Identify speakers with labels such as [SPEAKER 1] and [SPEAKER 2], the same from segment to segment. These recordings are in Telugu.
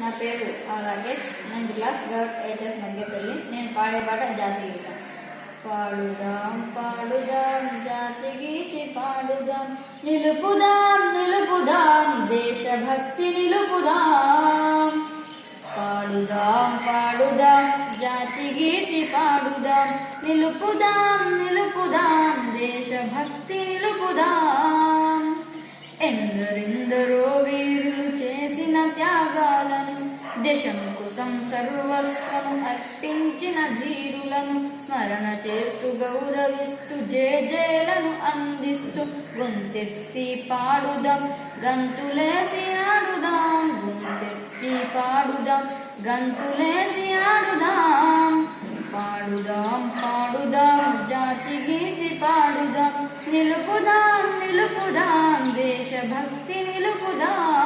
[SPEAKER 1] నా పేరు రాకేష్. నేను క్లాస్ గౌడ్ హెచ్ఎస్ మధ్యపల్లి నేను పాడే పాట జాతి గీతం. పాడుదాం పాడుదాం జాతి గీతి పాడుదాం. నిలుపుదాం నిలుపుదాం దేశభక్తి నిలుపుదాం. పాడుదాం పాడుదాం జాతి గీతి పాడుదాం. నిలుపుదాం నిలుపుదాం దేశభక్తి నిలుపుదాం. ఎందరి దేశం సర్వస్వము అర్పించిన ధీరులను స్మరణ చేస్తూ గౌరవిస్తూ జేజేలను అందిస్తూ గొంతెత్తి పాడుదాం గంతులేసి ఆడుదాం గొంతెత్తి పాడుదాం గంతులేసి ఆడుదాం. పాడుదాం పాడుదాం జాతి గీతి పాడుదాం నిలుపుదాం నిలుపుదాం దేశభక్తి నిలుపుదాం.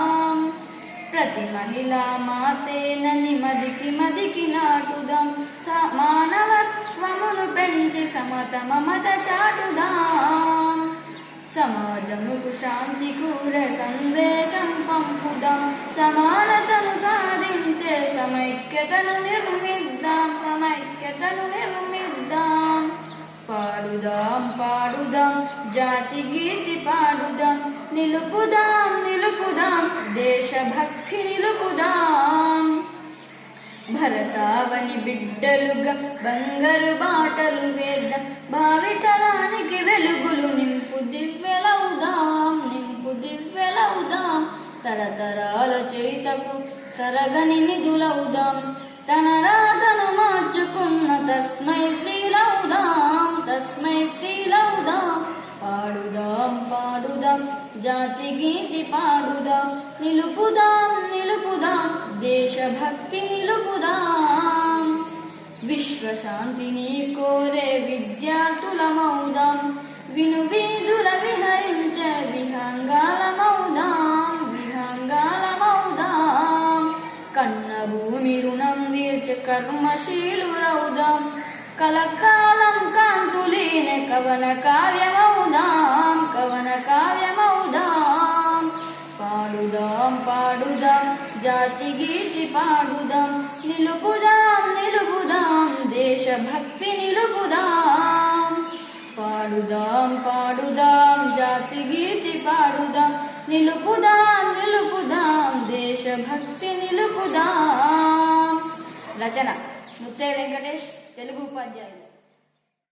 [SPEAKER 1] ప్రతి మహిళ మాతేనని మదికి మదికి నాటుదాం. మానవత్వమును పెంచి సమత మమత చాటుదాం. సమాజముకు శాంతి కూర సందేశం పంపుదాం. సమానతను సాధించే సమైక్యతను నిర్మిద్దాం. సమైక్యతను నిర్మి పాడుదాం పాడుదాం జాతి గీతి పాడుదాం నిలుపుదాం నిలుపుదాం దేశభక్తి నిలుపుదాం. భరతావని బిడ్డలుగా బంగారు బాటలు వేద్దాం భావితరానికి వెలుగులు నింపు దివ్యలవుదాం నింపు దివ్యలవుదాం. తరతరాల చేతకు తరగని నిధులవుదాం తన రాధను మార్చుకున్న తస్మై శ్రీలవుదాం. జాతి గీతి పాడుదాం. నిలుపుదాం నిలుపుదాం. దేశభక్తి నిలుపుదాం. విశ్వశాంతిని కోరే విద్యార్థులమౌదాం విను వీధుల విహరించే విహంగాలమౌదాం విహంగాలమౌదాం కన్న భూమి రుణం తీర్చే కర్మశీలురవుదాం. కలకాలం కాంతులీన కవన కావ్యమౌదాం జాతి గీతి పాడుదాం నిలుపుదాం నిలుపుదాం దేశభక్తి నిలుపుదాం. పాడుదాం పాడుదాం జాతి గీతి పాడుదాం నిలుపుదాం నిలుపుదాం దేశభక్తి నిలుపుదాం. రచన ముత్తే వెంకటేష్ తెలుగు ఉపాధ్యాయులు.